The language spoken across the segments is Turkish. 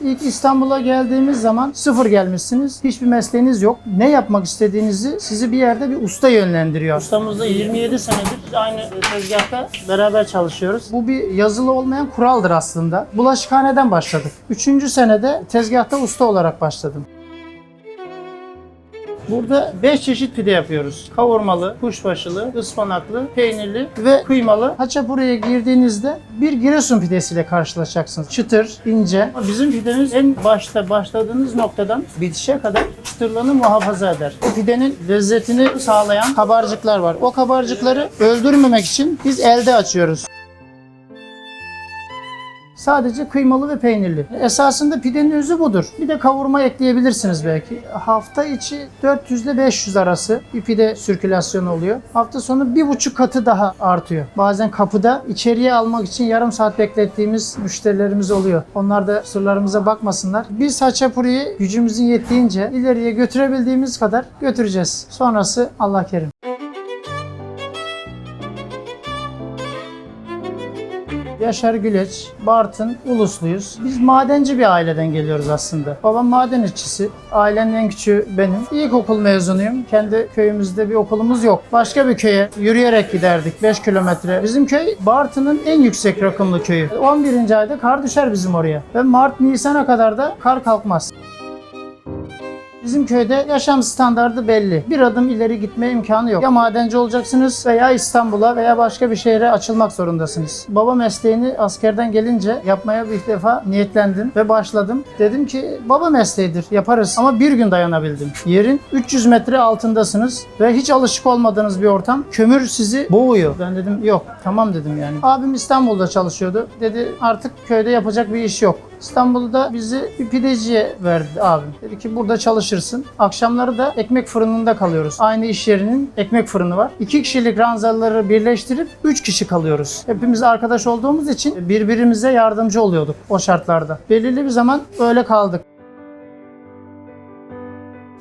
İlk İstanbul'a geldiğimiz zaman sıfır gelmişsiniz. Hiçbir mesleğiniz yok. Ne yapmak istediğinizi sizi bir yerde bir usta yönlendiriyor. Ustamızla 27 senedir aynı tezgahta beraber çalışıyoruz. Bu bir yazılı olmayan kuraldır aslında. Bulaşıkhaneden başladık. Üçüncü senede tezgahta usta olarak başladım. Burada 5 çeşit pide yapıyoruz. Kavurmalı, kuşbaşılı, ıspanaklı, peynirli ve kıymalı. Haçapuri'ye girdiğinizde bir Giresun pidesiyle karşılaşacaksınız. Çıtır, ince. Bizim pidemiz en başta başladığınız noktadan bitişe kadar çıtırlığını muhafaza eder. Bu pidenin lezzetini sağlayan kabarcıklar var. O kabarcıkları öldürmemek için biz elde açıyoruz. Sadece kıymalı ve peynirli. Esasında pidenin özü budur. Bir de kavurma ekleyebilirsiniz belki. Hafta içi 400 ile 500 arası bir pide sirkülasyonu oluyor. Hafta sonu bir buçuk katı daha artıyor. Bazen kapıda içeriye almak için yarım saat beklettiğimiz müşterilerimiz oluyor. Onlar da sırlarımıza bakmasınlar. Biz Haçapuri'yi gücümüzün yettiğince ileriye götürebildiğimiz kadar götüreceğiz. Sonrası Allah kerim. Yaşar Güleç, Bartın, Ulusluyuz. Biz madenci bir aileden geliyoruz aslında. Babam maden işçisi. Ailenin en küçüğü benim. İlkokul mezunuyum. Kendi köyümüzde bir okulumuz yok. Başka bir köye yürüyerek giderdik 5 kilometre. Bizim köy Bartın'ın en yüksek rakımlı köyü. 11. ayda kar düşer bizim oraya. Ve Mart, Nisan'a kadar da kar kalkmaz. Bizim köyde yaşam standardı belli. Bir adım ileri gitme imkanı yok. Ya madenci olacaksınız veya İstanbul'a veya başka bir şehre açılmak zorundasınız. Baba mesleğini askerden gelince yapmaya bir defa niyetlendim ve başladım. Dedim ki baba mesleğidir yaparız ama bir gün dayanabildim. Yerin 300 metre altındasınız ve hiç alışık olmadığınız bir ortam. Kömür sizi boğuyor. Ben dedim yok tamam dedim yani. Abim İstanbul'da çalışıyordu. Dedi artık köyde yapacak bir iş yok. İstanbul'da bizi bir pideciye verdi abim. Dedi ki burada çalışırsın. Akşamları da ekmek fırınında kalıyoruz. Aynı iş yerinin ekmek fırını var. İki kişilik ranzaları birleştirip üç kişi kalıyoruz. Hepimiz arkadaş olduğumuz için birbirimize yardımcı oluyorduk o şartlarda. Belirli bir zaman öyle kaldık.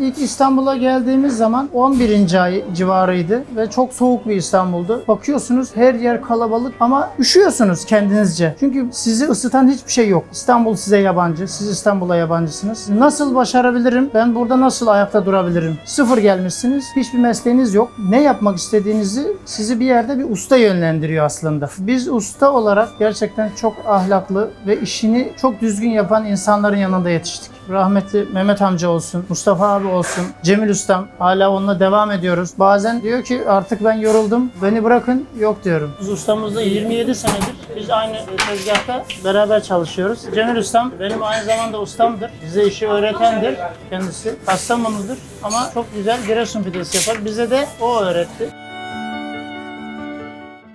İlk İstanbul'a geldiğimiz zaman 11. ay civarıydı ve çok soğuk bir İstanbul'du. Bakıyorsunuz her yer kalabalık ama üşüyorsunuz kendinizce. Çünkü sizi ısıtan hiçbir şey yok. İstanbul size yabancı, siz İstanbul'a yabancısınız. Nasıl başarabilirim? Ben burada nasıl ayakta durabilirim? Sıfır gelmişsiniz, hiçbir mesleğiniz yok. Ne yapmak istediğinizi sizi bir yerde bir usta yönlendiriyor aslında. Biz usta olarak gerçekten çok ahlaklı ve işini çok düzgün yapan insanların yanında yetiştik. Rahmetli Mehmet amca olsun, Mustafa abi olsun, Cemil ustam hala onunla devam ediyoruz. Bazen diyor ki artık ben yoruldum, beni bırakın. Yok diyorum. Biz ustamızla 27 senedir biz aynı tezgahta beraber çalışıyoruz. Cemil ustam benim aynı zamanda ustamdır. Bize işi öğretendir kendisi. Kastamonu'dur ama çok güzel Giresun pidesi yapar. Bize de o öğretti.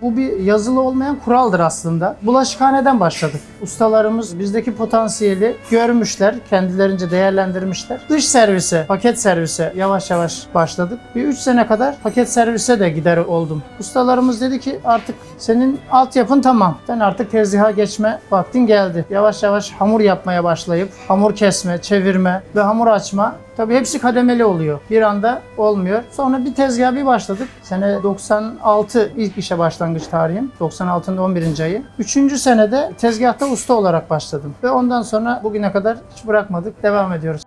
Bu bir yazılı olmayan kuraldır aslında. Bulaşıkhaneden başladık. Ustalarımız bizdeki potansiyeli görmüşler, kendilerince değerlendirmişler. Dış servise, paket servise yavaş yavaş başladık. Bir 3 sene kadar paket servise de gider oldum. Ustalarımız dedi ki artık senin altyapın tamam. Sen artık tezgaha geçme vaktin geldi. Yavaş yavaş hamur yapmaya başlayıp hamur kesme, çevirme ve hamur açma Tabii hepsi kademeli oluyor. Bir anda olmuyor. Sonra bir tezgaha bir başladık. Sene 96 ilk işe başlangıç tarihim. 96'nın 11. ayı. Üçüncü senede tezgahta usta olarak başladım. Ve ondan sonra bugüne kadar hiç bırakmadık. Devam ediyoruz.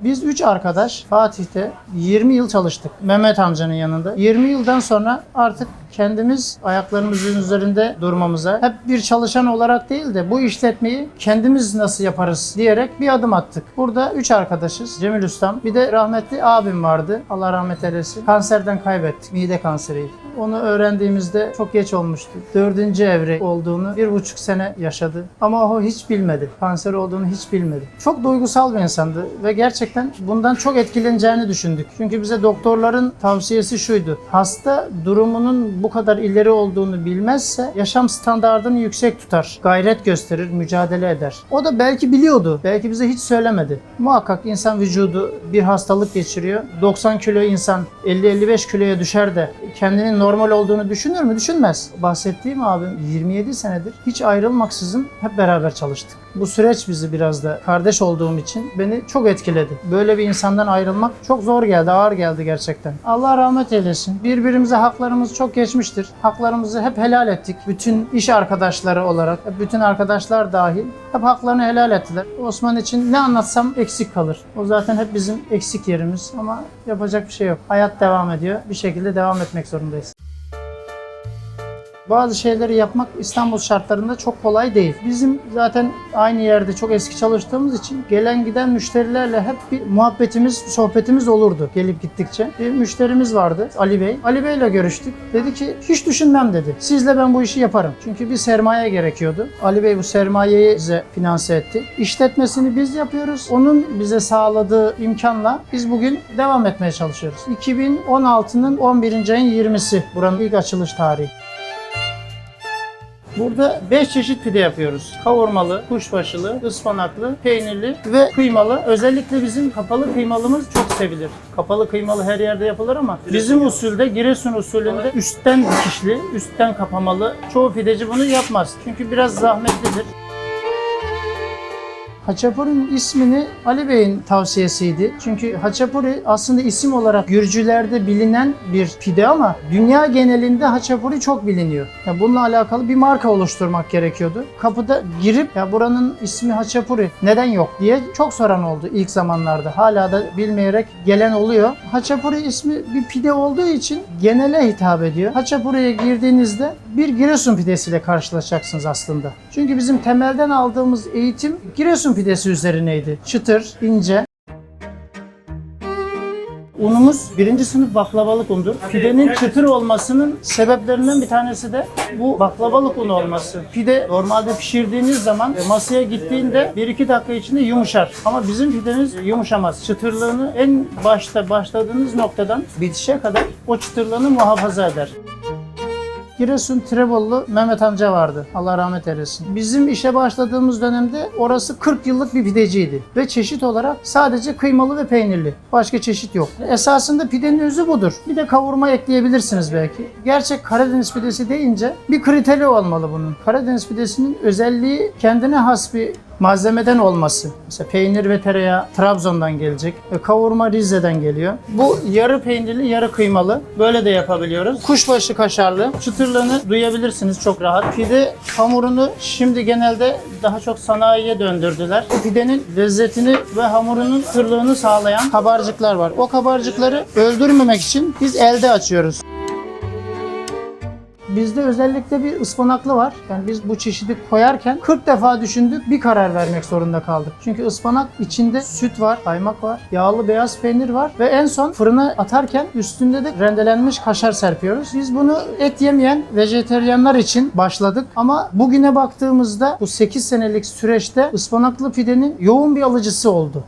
Biz üç arkadaş Fatih'te 20 yıl çalıştık. Mehmet amcanın yanında. 20 yıldan sonra artık kendimiz ayaklarımızın üzerinde durmamıza, hep bir çalışan olarak değil de bu işletmeyi kendimiz nasıl yaparız diyerek bir adım attık. Burada üç arkadaşız. Cemil Ustam, bir de rahmetli abim vardı. Allah rahmet eylesin. Kanserden kaybettik. Mide kanseriydi. Onu öğrendiğimizde çok geç olmuştu. Dördüncü evre olduğunu bir buçuk sene yaşadı. Ama o hiç bilmedi. Kanser olduğunu hiç bilmedi. Çok duygusal bir insandı ve gerçekten bundan çok etkileneceğini düşündük. Çünkü bize doktorların tavsiyesi şuydu. Hasta durumunun bu kadar ileri olduğunu bilmezse yaşam standartını yüksek tutar. Gayret gösterir, mücadele eder. O da belki biliyordu. Belki bize hiç söylemedi. Muhakkak insan vücudu bir hastalık geçiriyor. 90 kilo insan 50-55 kiloya düşer de kendinin normal olduğunu düşünür mü? Düşünmez. Bahsettiğim abim 27 senedir hiç ayrılmaksızın hep beraber çalıştık. Bu süreç bizi biraz da kardeş olduğum için beni çok etkiledi. Böyle bir insandan ayrılmak çok zor geldi, ağır geldi gerçekten. Allah rahmet eylesin. Birbirimize haklarımızı çok geç geçmiştir. Haklarımızı hep helal ettik. Bütün iş arkadaşları olarak, bütün arkadaşlar dahil hep haklarını helal ettiler. Osman için ne anlatsam eksik kalır. O zaten hep bizim eksik yerimiz ama yapacak bir şey yok. Hayat devam ediyor. Bir şekilde devam etmek zorundayız. Bazı şeyleri yapmak İstanbul şartlarında çok kolay değil. Bizim zaten aynı yerde çok eski çalıştığımız için gelen giden müşterilerle hep bir muhabbetimiz, sohbetimiz olurdu gelip gittikçe. Bir müşterimiz vardı Ali Bey. Ali Bey ile görüştük. Dedi ki hiç düşünmem dedi. Sizle ben bu işi yaparım. Çünkü bir sermaye gerekiyordu. Ali Bey bu sermayeyi bize finanse etti. İşletmesini biz yapıyoruz. Onun bize sağladığı imkanla biz bugün devam etmeye çalışıyoruz. 2016'nın 11. ayın 20'si buranın ilk açılış tarihi. Burada 5 çeşit pide yapıyoruz. Kavurmalı, kuşbaşılı, ıspanaklı, peynirli ve kıymalı. Özellikle bizim kapalı kıymalımız çok sevilir. Kapalı kıymalı her yerde yapılır ama bizim usulde Giresun usulünde üstten dikişli, üstten kapamalı. Çoğu pideci bunu yapmaz. Çünkü biraz zahmetlidir. Haçapuri'nin ismini Ali Bey'in tavsiyesiydi. Çünkü Haçapuri aslında isim olarak Gürcülerde bilinen bir pide ama dünya genelinde Haçapuri çok biliniyor. Ya bununla alakalı bir marka oluşturmak gerekiyordu. Kapıda girip ya buranın ismi Haçapuri neden yok diye çok soran oldu ilk zamanlarda. Hala da bilmeyerek gelen oluyor. Haçapuri ismi bir pide olduğu için genele hitap ediyor. Haçapuri'ye girdiğinizde bir Giresun pidesiyle karşılaşacaksınız aslında. Çünkü bizim temelden aldığımız eğitim Giresun pidesi üzerineydi. Çıtır, ince. Unumuz birinci sınıf baklavalık undur. Pidenin çıtır olmasının sebeplerinden bir tanesi de bu baklavalık unu olması. Pide normalde pişirdiğiniz zaman masaya gittiğinde 1-2 dakika içinde yumuşar. Ama bizim pidemiz yumuşamaz. Çıtırlığını en başta başladığınız noktadan bitişe kadar o çıtırlığını muhafaza eder. Giresun Trebollu Mehmet amca vardı. Allah rahmet eylesin. Bizim işe başladığımız dönemde orası 40 yıllık bir pideciydi. Ve çeşit olarak sadece kıymalı ve peynirli. Başka çeşit yok. Esasında pidenin özü budur. Bir de kavurma ekleyebilirsiniz belki. Gerçek Karadeniz pidesi deyince bir kriteri olmalı bunun. Karadeniz pidesinin özelliği kendine has bir malzemeden olması. Mesela peynir ve tereyağı Trabzon'dan gelecek. E, Kavurma Rize'den geliyor. Bu yarı peynirli, yarı kıymalı. Böyle de yapabiliyoruz. Kuşbaşı kaşarlı. Çıtırlığını duyabilirsiniz çok rahat. Pide hamurunu şimdi genelde daha çok sanayiye döndürdüler. Bu pidenin lezzetini ve hamurunun sırlığını sağlayan kabarcıklar var. O kabarcıkları öldürmemek için biz elde açıyoruz. Bizde özellikle bir ıspanaklı var. Yani biz bu çeşidi koyarken 40 defa düşündük, bir karar vermek zorunda kaldık. Çünkü ıspanak içinde süt var, kaymak var, yağlı beyaz peynir var ve en son fırına atarken üstünde de rendelenmiş kaşar serpiyoruz. Biz bunu et yemeyen vejeteryanlar için başladık ama bugüne baktığımızda bu 8 senelik süreçte ıspanaklı pidenin yoğun bir alıcısı oldu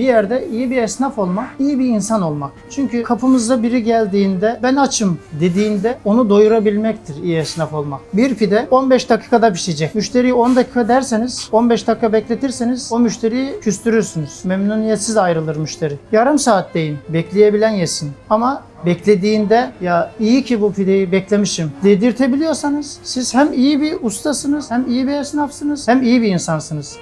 bir yerde iyi bir esnaf olmak, iyi bir insan olmak. Çünkü kapımızda biri geldiğinde ben açım dediğinde onu doyurabilmektir iyi esnaf olmak. Bir pide 15 dakikada pişecek. Müşteriyi 10 dakika derseniz, 15 dakika bekletirseniz o müşteriyi küstürürsünüz. Memnuniyetsiz ayrılır müşteri. Yarım saat deyin, bekleyebilen yesin. Ama beklediğinde ya iyi ki bu pideyi beklemişim dedirtebiliyorsanız siz hem iyi bir ustasınız, hem iyi bir esnafsınız, hem iyi bir insansınız.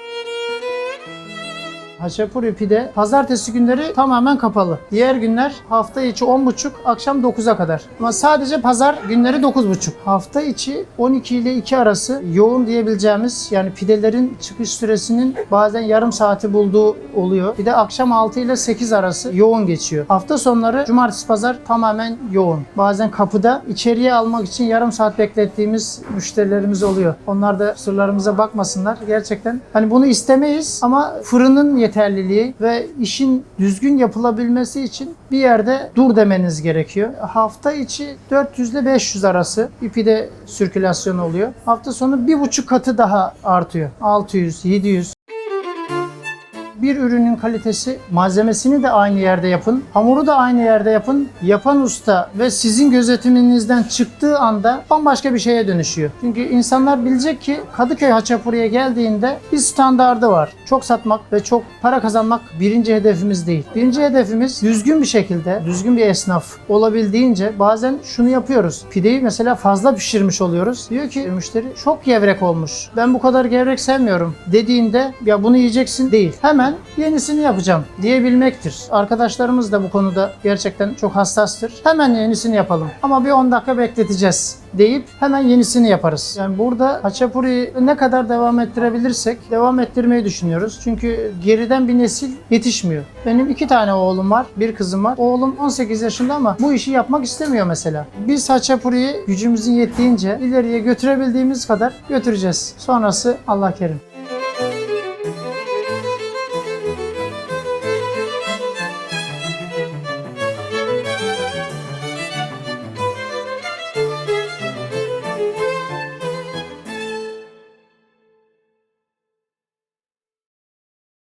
Haçapuri pide pazartesi günleri tamamen kapalı. Diğer günler hafta içi 10.30 akşam 9'a kadar. Ama sadece pazar günleri 9.30. Hafta içi 12 ile 2 arası yoğun diyebileceğimiz yani pidelerin çıkış süresinin bazen yarım saati bulduğu oluyor. Bir de akşam 6 ile 8 arası yoğun geçiyor. Hafta sonları cumartesi pazar tamamen yoğun. Bazen kapıda içeriye almak için yarım saat beklettiğimiz müşterilerimiz oluyor. Onlar da sırlarımıza bakmasınlar. Gerçekten hani bunu istemeyiz ama fırının yeterliliği ve işin düzgün yapılabilmesi için bir yerde dur demeniz gerekiyor. Hafta içi 400 ile 500 arası bir pide sirkülasyonu oluyor. Hafta sonu bir buçuk katı daha artıyor. 600, 700 bir ürünün kalitesi malzemesini de aynı yerde yapın. Hamuru da aynı yerde yapın. Yapan usta ve sizin gözetiminizden çıktığı anda bambaşka bir şeye dönüşüyor. Çünkü insanlar bilecek ki Kadıköy Haçapuri'ye geldiğinde bir standardı var. Çok satmak ve çok para kazanmak birinci hedefimiz değil. Birinci hedefimiz düzgün bir şekilde, düzgün bir esnaf olabildiğince bazen şunu yapıyoruz. Pideyi mesela fazla pişirmiş oluyoruz. Diyor ki müşteri çok gevrek olmuş. Ben bu kadar gevrek sevmiyorum dediğinde ya bunu yiyeceksin değil. Hemen yenisini yapacağım diyebilmektir. Arkadaşlarımız da bu konuda gerçekten çok hassastır. Hemen yenisini yapalım ama bir 10 dakika bekleteceğiz deyip hemen yenisini yaparız. Yani burada haçapuriyi ne kadar devam ettirebilirsek devam ettirmeyi düşünüyoruz. Çünkü geriden bir nesil yetişmiyor. Benim iki tane oğlum var, bir kızım var. Oğlum 18 yaşında ama bu işi yapmak istemiyor mesela. Biz haçapuriyi gücümüzün yettiğince ileriye götürebildiğimiz kadar götüreceğiz. Sonrası Allah kerim.